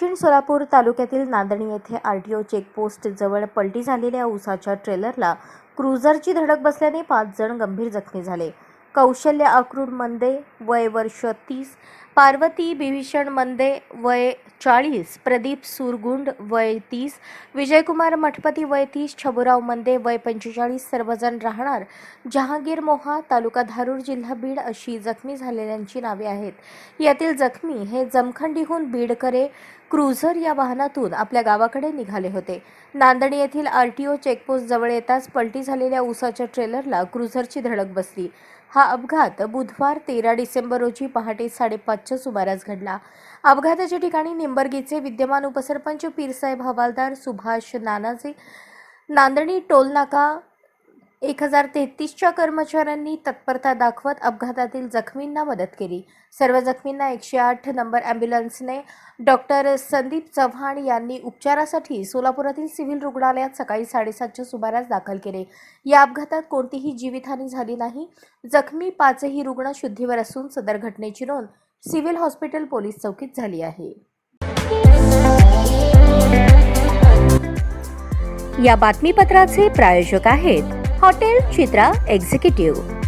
दक्षिण सोलापूर तालुक्यातील नांदणी येथे आर टी ओ चेकपोस्ट जवळ पलटी झालेल्या उसाच्या ट्रेलरला क्रुझरची धडक बसल्याने पाच जण गंभीर जखमी झाले. कौशल्य अक्रूर मंदे वय वर्ष तीस पार्वती बिभीषण मंदे वय चाळीस प्रदीप सुरगुंड वय तीस विजयकुमार मठपती वय तीस छबुराव मंदे वय पंचेचाळीस सर्वजण राहणार जहांगीर मोहा तालुका धारूर जिल्हा बीड अशी जखमी झालेल्यांची नावे आहेत. यातील जखमी हे जमखंडीहून बीडकडे क्रुझर या वाहनातून आपल्या गावाकडे निघाले होते. नांदणी येथील आर टी ओ चेकपोस्ट जवळ येताच पलटी झालेल्या ऊसाच्या ट्रेलरला क्रुझरची धडक बसली. हा अपघात बुधवार तेरा डिसेंबर रोजी पहाटे साडेपाच साडेपाचच्या सुमारास घडला. अपघाताच्या ठिकाणी निंबर्गीचे विद्यमान उपसरपंच पीरसाहेब हवालदार सुभाष नानाजे नांदणी टोलनाका एक हजार तेहतीसच्या कर्मचाऱ्यांनी तत्परता दाखवत अपघातातील जखमींना मदत केली. सर्व जखमींना एकशे आठ नंबर ॲम्ब्युलन्सने डॉक्टर संदीप चव्हाण यांनी उपचारासाठी सोलापुरातील सिव्हिल रुग्णालयात सकाळी साडेसातच्या सुमारास दाखल केले. या अपघातात कोणतीही जीवितहानी झाली नाही. जखमी पाचही रुग्ण शुद्धीवर असून सदर घटनेची नोंद सिव्हिल हॉस्पिटल पोलीस चौकीत झाली आहे. या बातमीपत्राचे प्रायोजक आहेत हॉटेल चित्रा एक्झिक्युटिव्ह.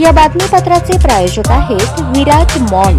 या बातमीपत्राचे प्रायोजक आहेत विराज मॉल.